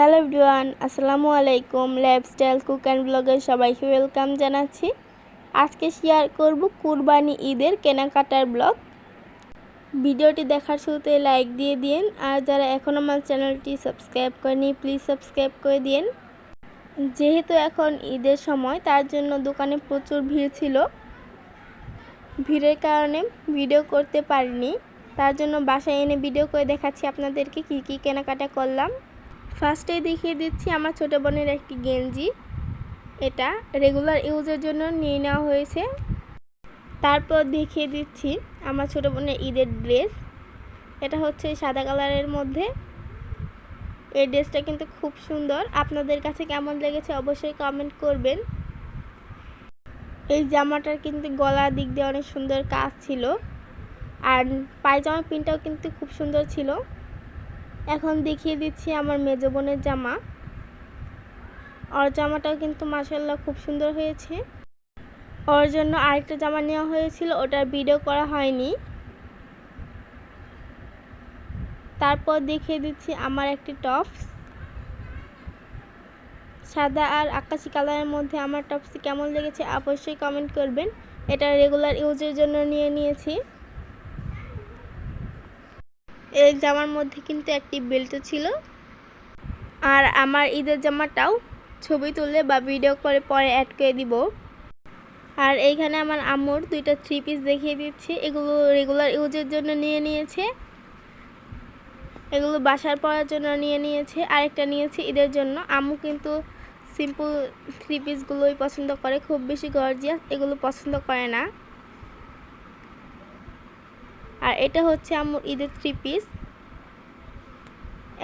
Hello everyone, আসসালামু আলাইকুম। Lifestyle cook and ব্লগে সবাইকে ওয়েলকাম জানাচ্ছি। আজকে শেয়ার করব কুরবানি ঈদের কেনাকাটার ব্লগ ভিডিওটি দেখার শুরুতে লাইক দিয়ে দিন আর যারা এখন আমার চ্যানেলটি সাবস্ক্রাইব করেনি প্লিজ সাবস্ক্রাইব করে দিন যেহেতু এখন ঈদের সময়, তার জন্য দোকানে প্রচুর ভিড় ছিল। ভিড়ের কারণে ভিডিও করতে পারিনি। তার জন্য বাসায় এনে ভিডিও করে দেখাচ্ছি আপনাদেরকে কি কি কেনাকাটা করলাম। ফার্স্টে দেখিয়ে দিচ্ছি আমার ছোটো বোনের একটি গেঞ্জি। এটা রেগুলার ইউজের জন্য নিয়ে নেওয়া হয়েছে। তারপর দেখিয়ে দিচ্ছি আমার ছোটো বোনের ঈদের ড্রেস। এটা হচ্ছে সাদা কালারের মধ্যে। এই ড্রেসটা কিন্তু খুব সুন্দর। আপনাদের কাছে কেমন লেগেছে অবশ্যই কমেন্ট করবেন। এই জামাটার কিন্তু গলার দিক দিয়ে অনেক সুন্দর কাজ ছিল। আর পায়জামার প্রিন্টটাও কিন্তু খুব সুন্দর ছিল। এখন দেখিয়ে দিচ্ছি আমার মেজ বোনের জামা। ওর জামাটাও কিন্তু মাসাল্লাহ খুব সুন্দর হয়েছে। ওর জন্য আরেকটা জামা নেওয়া হয়েছিল, ওটার ভিডিও করা হয়নি। তারপর দেখিয়ে দিচ্ছি আমার একটি টপস। সাদা আর আকাশি কালারের মধ্যে আমার টপসটি কেমন লেগেছে অবশ্যই কমেন্ট করবেন। এটা রেগুলার ইউজের জন্য নিয়ে নিয়েছি। এই জামার মধ্যে কিন্তু একটি বেল্টও ছিল। আর আমার ঈদের জামাটাও ছবি তুলে বা ভিডিও করে পরে অ্যাড করে দিব। আর এইখানে আমার আম্মুর দুইটা থ্রি পিস দেখিয়ে দিচ্ছি। এগুলো রেগুলার ইউজের জন্য নিয়ে নিয়েছে। এগুলো বাসার পরার জন্য নিয়ে নিয়েছে। আরেকটা নিয়েছে ঈদের জন্য। আম্মু কিন্তু সিম্পল থ্রি পিসগুলোই পছন্দ করে। খুব বেশি গর্জিয়াস এগুলো পছন্দ করে না। আর এটা হচ্ছে আমার ঈদের থ্রি পিস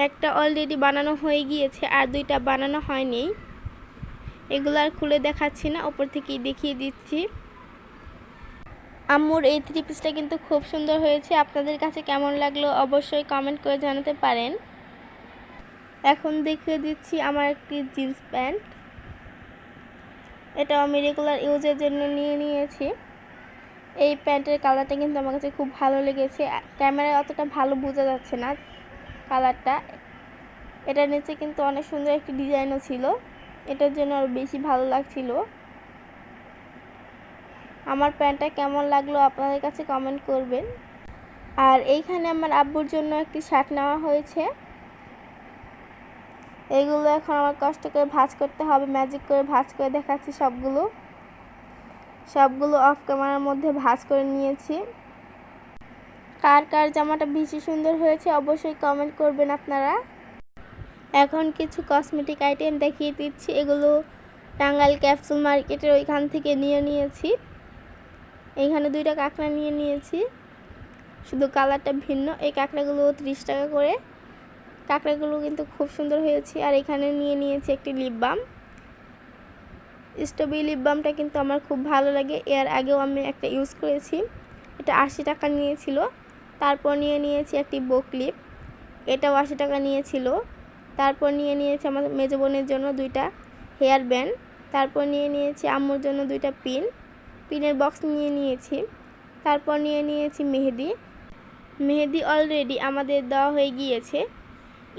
একটা অলরেডি বানানো হয়ে গিয়েছে আর দুইটা বানানো হয়নি। এগুলো আর খুলে দেখাচ্ছি না, ওপর থেকেই দেখিয়ে দিচ্ছি। আম্মুর এই থ্রি পিসটা কিন্তু খুব সুন্দর হয়েছে। আপনাদের কাছে কেমন লাগল অবশ্যই কমেন্ট করে জানাতে পারেন। এখন দেখিয়ে দিচ্ছি আমার একটি জিন্স প্যান্ট এটা আমি রেগুলার ইউজের জন্য নিয়ে নিয়েছি। এই প্যান্টের কালারটা কিন্তু আমার কাছে খুব ভালো লেগেছে। ক্যামেরায় অতটা ভালো বোঝা যাচ্ছে না কালারটা। এটার নিচে কিন্তু অনেক সুন্দর একটি ডিজাইনও ছিল। এটার জন্য আরও বেশি ভালো লাগছিল। আমার প্যান্টটা কেমন লাগল আপনাদের কাছে কমেন্ট করবেন। আর এইখানে আমার আব্বুর জন্য একটি শার্ট নেওয়া হয়েছে। এইগুলো এখন আমার কষ্ট করে ভাজ করতে হবে ম্যাজিক করে ভাজ করে দেখাচ্ছি সবগুলো। সবগুলো অফ ক্যামেরার মধ্যে ভাজ করে নিয়েছি। কার কার জামাটা বেশি সুন্দর হয়েছে অবশ্যই কমেন্ট করবেন আপনারা। এখন কিছু কসমেটিক আইটেম দেখিয়ে দিচ্ছি। এগুলো টাঙ্গাইল ক্যাপসুল মার্কেটের ওইখান থেকে নিয়ে নিয়েছি। এইখানে দুইটা কাঁকড়া নিয়ে নিয়েছি। শুধু কালারটা ভিন্ন। এই কাঁকড়াগুলো ত্রিশ টাকা করে। কাঁকড়াগুলো কিন্তু খুব সুন্দর হয়েছে। আর এখানে নিয়ে নিয়েছি একটি লিপ বাম স্ট্রবেরি লিপ বামটা কিন্তু আমার খুব ভালো লাগে। এর আগেও আমি একটা ইউজ করেছি। এটা আশি টাকা নিয়েছিল। তারপর নিয়ে নিয়েছি একটি বো ক্লিপ এটাও আশি টাকা নিয়েছিল। তারপর নিয়ে নিয়েছি আমার মেজো বোনের জন্য দুইটা হেয়ার ব্যান্ড তারপর নিয়ে নিয়েছি আম্মুর জন্য দুইটা পিন পিনের বক্স নিয়ে নিয়েছি। তারপর নিয়ে নিয়েছি মেহেদি। মেহেদি অলরেডি আমাদের দেওয়া হয়ে গিয়েছে।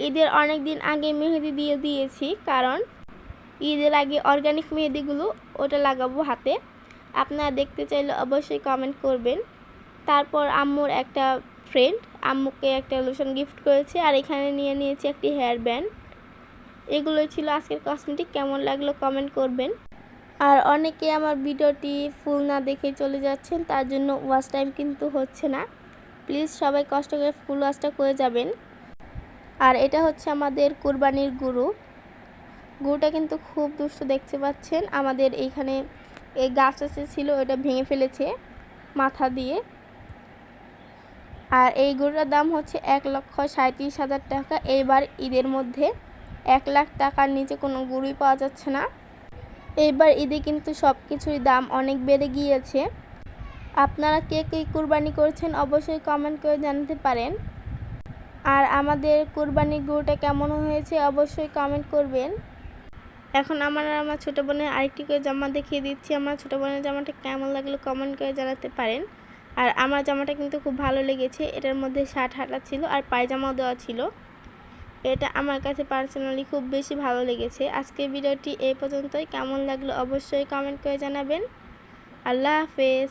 ঈদের অনেক দিন আগে মেহেদি দিয়ে দিয়েছি। কারণ ঈদের আগে অর্গানিক মেহেদিগুলো ওটা লাগাবো হাতে। আপনারা দেখতে চাইলে অবশ্যই কমেন্ট করবেন। তারপর আম্মুর একটা ফ্রেন্ড আম্মুকে একটা লোশন গিফট করেছে আর এখানে নিয়ে নিয়েছি একটি হেয়ার ব্যান্ড এগুলোই ছিল আজকের কসমেটিক কেমন লাগল কমেন্ট করবেন। আর অনেকে আমার ভিডিওটি ফুল না দেখে চলে যাচ্ছেন, তার জন্য ওয়াচ টাইম কিন্তু হচ্ছে না। প্লিজ সবাই কষ্ট করে ফুল ওয়াচটা করে যাবেন। আর এটা হচ্ছে আমাদের কুরবানির গুরু। গুরুটা কিন্তু খুব দুষ্ট দেখতে পাচ্ছেন। আমাদের এইখানে এই গাছ আছে ছিল, ওটা ভেঙে ফেলেছে মাথা দিয়ে। আর এই গরুটার দাম হচ্ছে এক লক্ষ সাঁত্রিশ হাজার টাকা। এইবার ঈদের মধ্যে এক লাখ টাকার নিচে কোনো গরুই পাওয়া যাচ্ছে না। এইবার ঈদে কিন্তু সব কিছুরই দাম অনেক বেড়ে গিয়েছে। আপনারা কে কে কুরবানি করছেন অবশ্যই কমেন্ট করে জানাতে পারেন। আর আমাদের কুরবানির গরুটা কেমন হয়েছে অবশ্যই কমেন্ট করবেন। এখন আমার আর আমার ছোটো বোনের আরেকটি করে জামা দেখিয়ে দিচ্ছি। আমার ছোটো বোনের জামাটা কেমন লাগল কমেন্ট করে জানাতে পারেন। আর আমার জামাটা কিন্তু খুব ভালো লেগেছে। এটার মধ্যে শার্ট হাটা ছিল আর পায়জামাও দেওয়া ছিল। এটা আমার কাছে পার্সোনালি খুব বেশি ভালো লেগেছে। আজকের ভিডিওটি এই পর্যন্তই। কেমন লাগল অবশ্যই কমেন্ট করে জানাবেন। আল্লাহ হাফেজ।